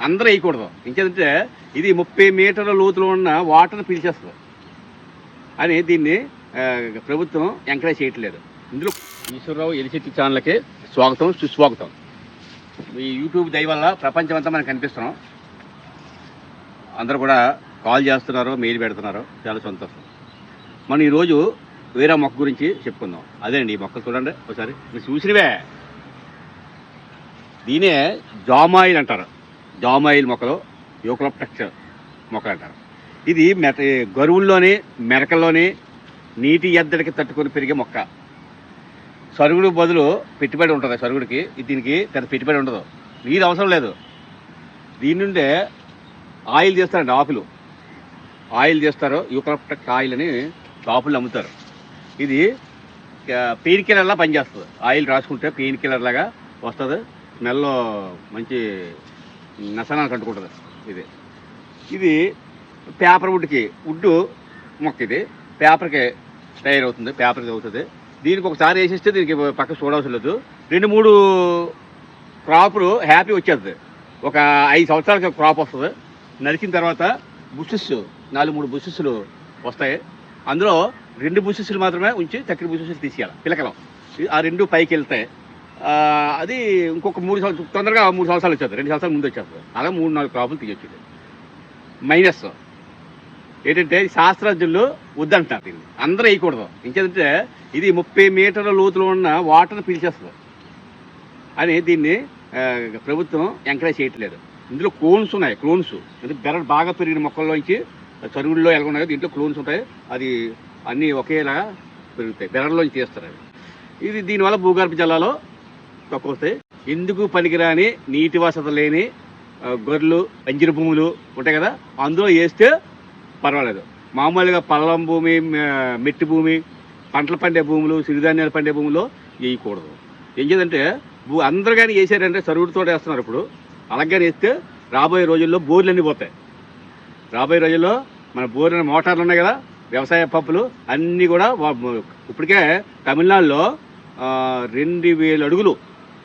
అందరూ వేయకూడదు. ఇంకేంటంటే ఇది ముప్పై మీటర్ల లోతులో ఉన్న వాటర్ పీల్చేస్తుంది. అని దీన్ని ప్రభుత్వం ఎంకరేజ్ చేయట్లేదు. ఇందులో ఈశ్వరరావు ఎలిశెట్టి ఛానల్కి స్వాగతం సుస్వాగతం. ఈ యూట్యూబ్ దయ వల్ల ప్రపంచం అంతా మనకు కనిపిస్తున్నాం. అందరూ కూడా కాల్ చేస్తున్నారు మెయిల్ పెడుతున్నారు. చాలా సంతోషం. మనం ఈరోజు వేరే మొక్క గురించి చెప్పుకుందాం. అదేనండి ఈ మొక్క చూడండి. ఒకసారి. మీరు చూసినవే. దీనే జామాయిల్ అంటారు. జామాయిల్ మొక్కలు యూకలప్టక్స్ మొక్కలు అంటారు. ఇది మెత గరువుల్లోని మెరకల్లోని నీటి ఎద్దడికి తట్టుకొని పెరిగే మొక్క. సరుగుడు బదులు పెట్టుబడి ఉంటుంది సరుగుడికి. దీనికి పెద్ద పెట్టుబడి ఉండదు. నీరు అవసరం లేదు. దీని నుండే ఆయిల్ చేస్తారండి ఆకులు. ఆయిల్ చేస్తారు యూకలప్టక్ ఆయిల్ అని ఆకులు అమ్ముతారు. ఇది పెయిన్ కిల్లర్లా పనిచేస్తుంది. ఆయిల్ రాసుకుంటే పెయిన్ కిల్లర్ లాగా వస్తుంది. నెలలో మంచి నసనాలు కట్టుకుంటుంది ఇది. ఇది పేపర్ వుడ్కి వుడ్ మొక్క ఇది. పేపర్కి తయారవుతుంది పేపర్కి అవుతుంది దీనికి ఒకసారి వేసిస్తే దీనికి పక్క చూడవలసిన లేదు. రెండు మూడు క్రాపులు హ్యాపీ వచ్చేస్తుంది ఒక ఐదు సంవత్సరాలకి ఒక క్రాప్ వస్తుంది. నరికిన తర్వాత బుషెస్ నాలుగు మూడు బుషెస్లు వస్తాయి. అందులో రెండు బుషెస్లు మాత్రమే ఉంచి చక్కెర బుషెస్లు తీసేయాలి. పిలకలం. ఆ రెండు పైకి వెళ్తాయి అది ఇంకొక మూడు సంవత్సరాలు తొందరగా మూడు సంవత్సరాలు వచ్చేది రెండు సంవత్సరాల ముందు వచ్చేస్తుంది అలా మూడు నాలుగు క్రాపులు తీయొచ్చు మైనస్ ఏంటంటే శాస్త్రజ్ఞులు వద్దంటున్నారు దీన్ని. అందరూ వేయకూడదు. ఇంకేంటంటే ఇది ముప్పై మీటర్ల లోతులో ఉన్న వాటర్ పీల్చేస్తుంది. అని దీన్ని ప్రభుత్వం ఎంకరేజ్ చేయట్లేదు. ఇందులో క్లోన్స్ ఉన్నాయి క్లోన్స్ అంటే బెర బాగా పెరిగిన మొక్కల్లోంచి చరువుల్లో ఎలాగున్నాయో దీంట్లో క్లోన్స్ ఉంటాయి. అది అన్నీ ఒకేలా పెరుగుతాయి. బెరడ్లోంచి తీస్తారు అవి. ఇది దీనివల్ల భూగర్భ జలాలో తక్కువ వస్తాయి ఎందుకు పనికిరాని నీటి వసతి లేని గొర్రెలు అంజిర భూములు ఉంటాయి కదా అందులో వేస్తే పర్వాలేదు. మామూలుగా పల్లం భూమి మెట్టి భూమి పంటలు పండే భూములు సిరిధాన్యాలు పండే భూముల్లో వేయకూడదు. ఏం చేద్దంటే భూ అందరు కానీ వేసారంటే సరువుడితో వేస్తున్నారు ఇప్పుడు. అలాగే వేస్తే రాబోయే రోజుల్లో బోర్లన్నీ పోతాయి. రాబోయే రోజుల్లో మన బోర్లు మోటార్లు ఉన్నాయి కదా వ్యవసాయ పప్పులు అన్నీ కూడా ఇప్పటికే తమిళనాడులో రెండు వేల అడుగులు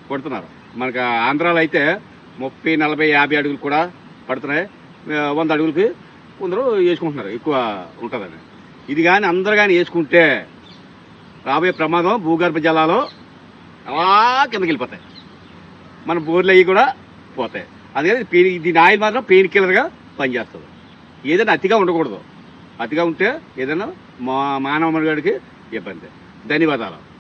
కొడుతున్నారు. మనకు ఆంధ్రాలో అయితే ముప్పై నలభై యాభై అడుగులు కూడా పడుతున్నాయి. వంద అడుగులకి కొందరు వేసుకుంటున్నారు. ఎక్కువ ఉంటుందని. ఇది కానీ అందరు కానీ వేసుకుంటే రాబోయే ప్రమాదం భూగర్భ జలాలు అలా కిందకి వెళ్ళిపోతాయి. మన బోర్లు అవి కూడా పోతాయి. అందుకని పెయిన్ దీని ఆయిల్ మాత్రం పెయిన్ కిల్లర్గా పనిచేస్తుంది. ఏదైనా అతిగా ఉండకూడదు. అతిగా ఉంటే ఏదైనా మా మానవ మనుగడికి ఇబ్బంది. ధన్యవాదాలు.